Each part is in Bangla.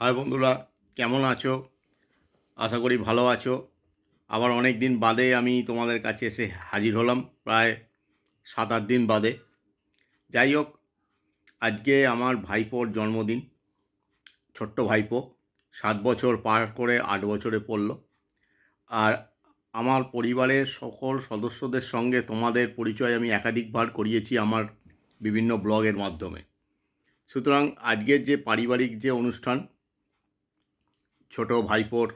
হাই বন্ধুরা, কেমন আছো? আশা করি ভালো আছো। আবার অনেক দিন বাদে আমি তোমাদের কাছে এসে হাজির হলাম, প্রায় সাত আট দিন বাদে। যাই হোক, আজকে আমার ভাইপোর জন্মদিন। ছোট্ট ভাইপো, সাত বছর পার করে আট বছরে পড়ল। আর আমার পরিবারের সকল সদস্যদের সঙ্গে তোমাদের পরিচয় আমি একাধিকবার করিয়েছি আমার বিভিন্ন ব্লগের মাধ্যমে। সুতরাং আজকের যে পারিবারিক যে অনুষ্ঠান ছোট ভাইপোর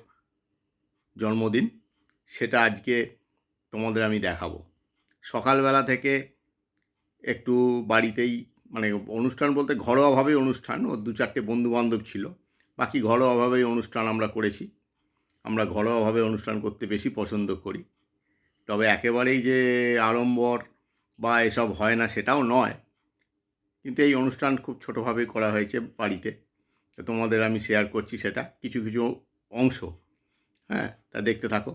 জন্মদিন, সেটা আজকে তোমাদের আমি দেখাবো। সকালবেলা থেকে একটু বাড়িতেই মানে অনুষ্ঠান বলতে ঘরোয়াভাবেই অনুষ্ঠান, ও দু চারটে বন্ধুবান্ধব ছিল। বাকি ঘরোয়াভাবেই অনুষ্ঠান আমরা করেছি। আমরা ঘরোয়াভাবে অনুষ্ঠান করতে বেশি পছন্দ করি। তবে একেবারেই যে আড়ম্বর বা এসব হয় না, সেটাও নয়। কিন্তু এই অনুষ্ঠান খুব ছোটোভাবেই করা হয়েছে বাড়িতে। তোমাদের আমি শেয়ার করছি সেটা কিছু কিছু অংশ। হ্যাঁ তা দেখতে থাকো।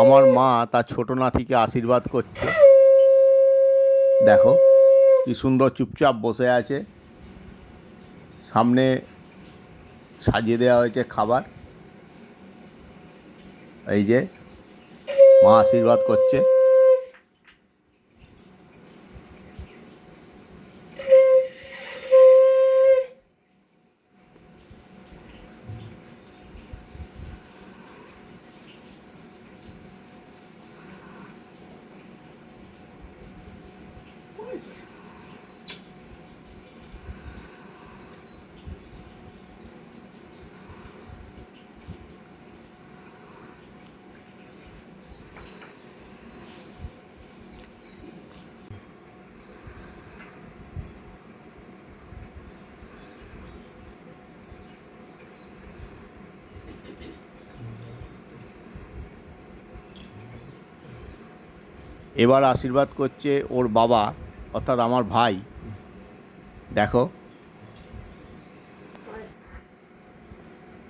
আমার মা তার ছোট নাতিকে আশীর্বাদ করছে। দেখো, কি সুন্দর চুপচাপ বসে আছে। সামনে সাজিয়ে দেওয়া হয়েছে খাবার। এই যে মা আশীর্বাদ করছে। এবার আশীর্বাদ করছে ওর বাবা অর্থাৎ আমার ভাই। দেখো।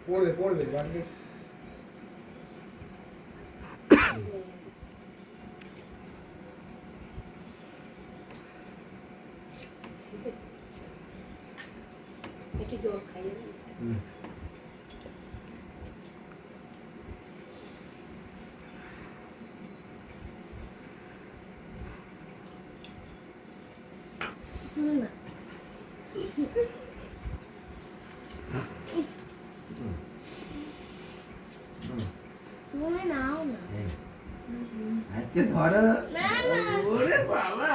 পড়বে পড়বে গানকে একটু জল খাইয়ে না তুমি নাও না আচ্ছা ধরো ওরে বাবা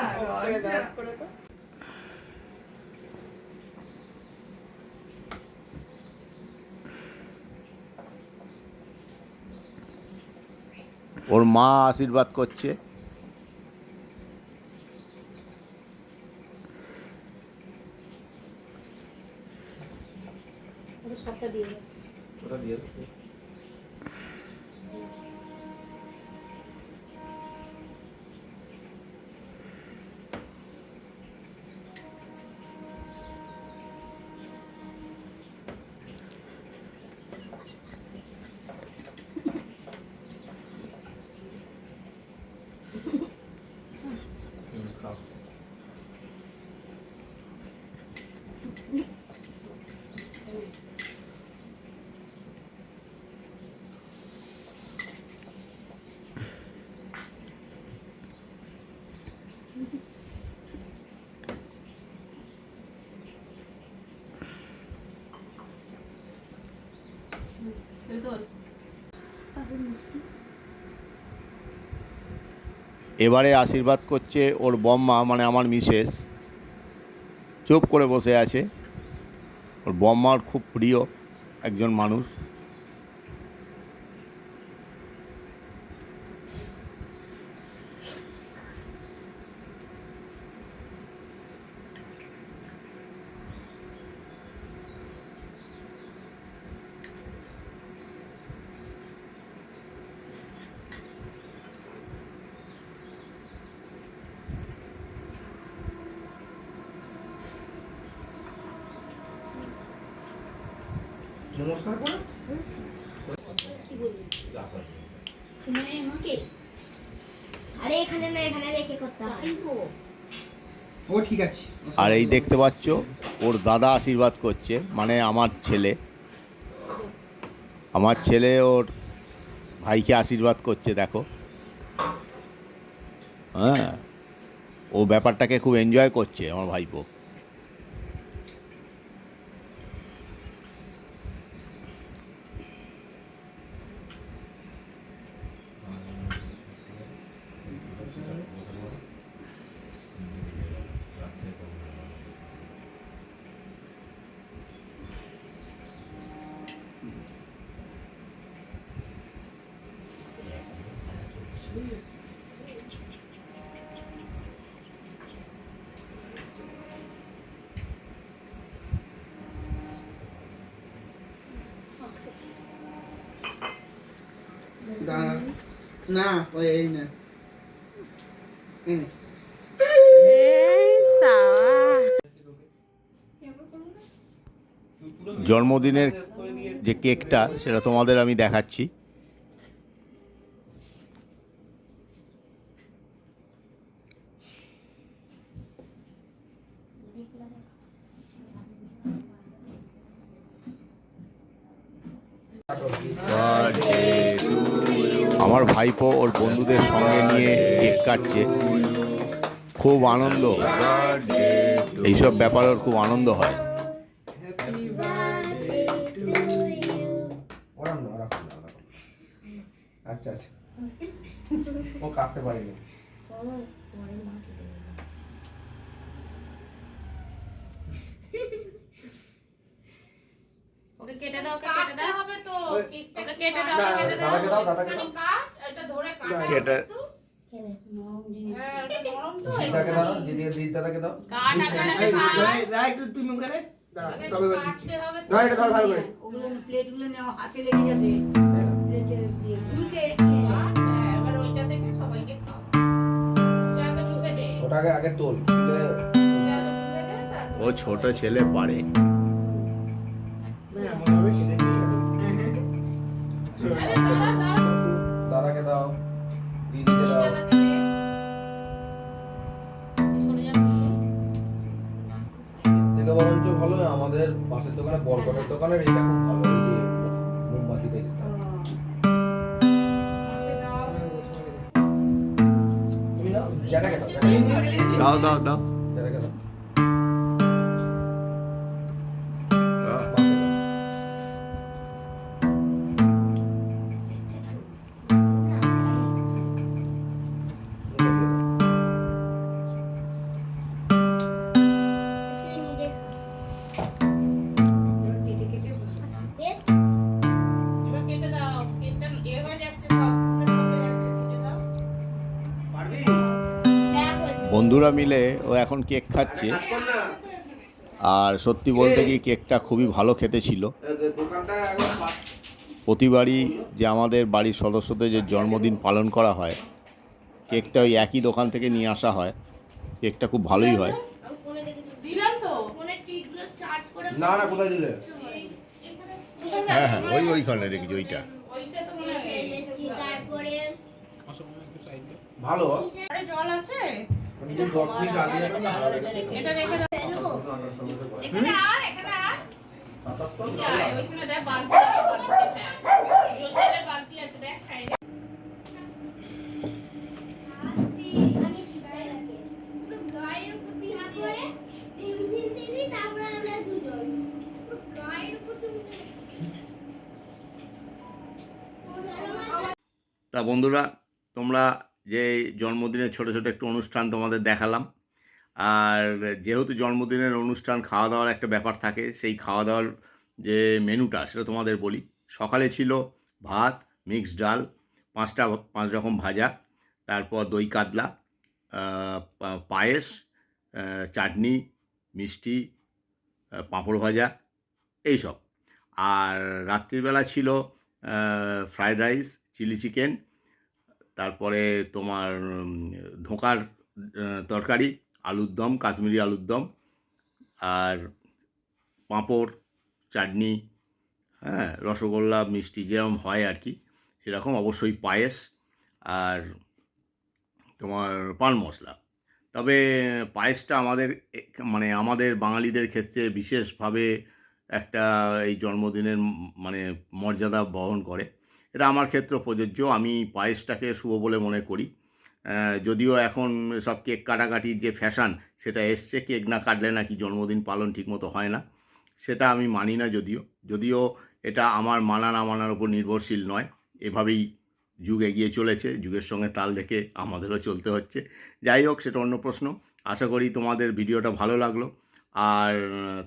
ওর মা আশীর্বাদ করছে। ওটা দিয়ে ওটা দিয়ে এবারে আশীর্বাদ করছে ওর বম্মা মানে আমার মিসেস। চুপ করে বসে আছে। ওর বম্মার খুব প্রিয় একজন মানুষ নমস্কার করো কি বলবি আচ্ছা তুমি আমাকে আরে এখানে না এখানে রেখে ও ঠিক আছে। আর এই দেখতে পাচ্ছ ওর দাদা আশীর্বাদ করছে মানে আমার ছেলে। আমার ছেলে ওর ভাইকে আশীর্বাদ করছে দেখো। হ্যাঁ। ও ব্যাপারটাকে খুব এনজয় করছে আমার ভাইপো। জন্মদিনের যে কেকটা সেটা তোমাদের আমি দেখাচ্ছি। আমার ভাইপো ওর বন্ধুদের সঙ্গে নিয়ে কেক কাটছে খুব আনন্দ এইসব ব্যাপার ওর খুব আনন্দ হয়। আচ্ছা আচ্ছা ও কাটতে পারেনি ওকে কেটে দাও ওকে কেটে দাও। হবে তো। ওকে কেটে দাও কেটে। দাও। দাদাকে দাও দাদাকে দাও। কাট এটা ধরে কাট। কেটে। হ্যাঁ হ্যাঁ, এবার ওইটা থেকে সবাইকে খাও। ওটাকে আগে তোল। ও ছোট ছেলে পারে। আমাদের পাশের দোকানে বরকটের দোকানের এটা দাও দাও দাও। বন্ধুরা মিলে ও এখন কেক খাচ্ছে। আর সত্যি বলতে কি কেকটা খুবই ভালো খেতে ছিল। প্রতিবারই যে আমাদের বাড়ির সদস্যদের যে জন্মদিন পালন করা হয় কেকটা ওই একই দোকান থেকে নিয়ে আসা হয়। কেকটা খুব ভালোই হয়। না না কোথায় দিলে? হ্যাঁ হ্যাঁ ওই ওইখানে রেখেছি ওইটা। ওইটা তো তারপরে ভালো। জল আছে? হ্যাঁ তা বন্ধুরা তোমরা যে জন্মদিনের ছোট ছোট একটু অনুষ্ঠান তোমাদের দেখালাম। আর যেহেতু জন্মদিনের অনুষ্ঠান খাওয়া দাওয়ার একটা ব্যাপার থাকে, সেই খাওয়া দাওয়ার যে মেনুটা সেটা তোমাদের বলি। সকালে ছিল ভাত, মিক্সড ডাল, পাঁচটা, পাঁচ রকম ভাজা, তারপর দই কাতলা পায়েস চাটনি, মিষ্টি পাঁপড় ভাজা, এইসব। আর রাত্রিবেলা ছিল ফ্রায়েড রাইস, চিলি চিকেন তারপরে তোমার ধোঁকার তরকারি, আলুর দম, কাশ্মীরি আলুর দম আর পাঁপড়, চাটনি হ্যাঁ রসগোল্লা, মিষ্টি যেরকম হয় আর কি, সেরকম অবশ্যই পায়েস আর তোমার পান মশলা। তবে পায়েসটা আমাদের মানে আমাদের বাঙালিদের ক্ষেত্রে বিশেষভাবে একটা এই জন্মদিনের মানে মর্যাদা বহন করে। এটা আমার ক্ষেত্রে প্রযোজ্য, আমি পায়েসটাকে শুভ বলে মনে করি। যদিও এখন সব কেক কাটাকাটির যে ফ্যাশান, সেটা এসছে, কেক না কাটলে নাকি জন্মদিন পালন ঠিকমতো হয় না। সেটা আমি মানি না যদিও। যদিও এটা আমার মানা না মানার উপর নির্ভরশীল নয়। এভাবেই যুগ এগিয়ে চলেছে, যুগের সঙ্গে তাল রেখে আমাদেরও চলতে হচ্ছে। যাই হোক, সেটা অন্য প্রশ্ন। আশা করি তোমাদের ভিডিওটা ভালো লাগল। আর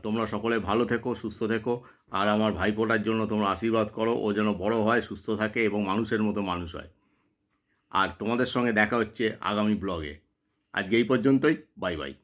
তোমরা সকলে ভালো থেকো, সুস্থ থেকো। আর আমার ভাইপোটার জন্য তোমরা আশীর্বাদ করো, ও যেন বড় হয়, সুস্থ থাকে এবং মানুষের মতো মানুষ হয়। আর তোমাদের সঙ্গে দেখা হচ্ছে আগামী ব্লগে আজকে এই পর্যন্তই বাই বাই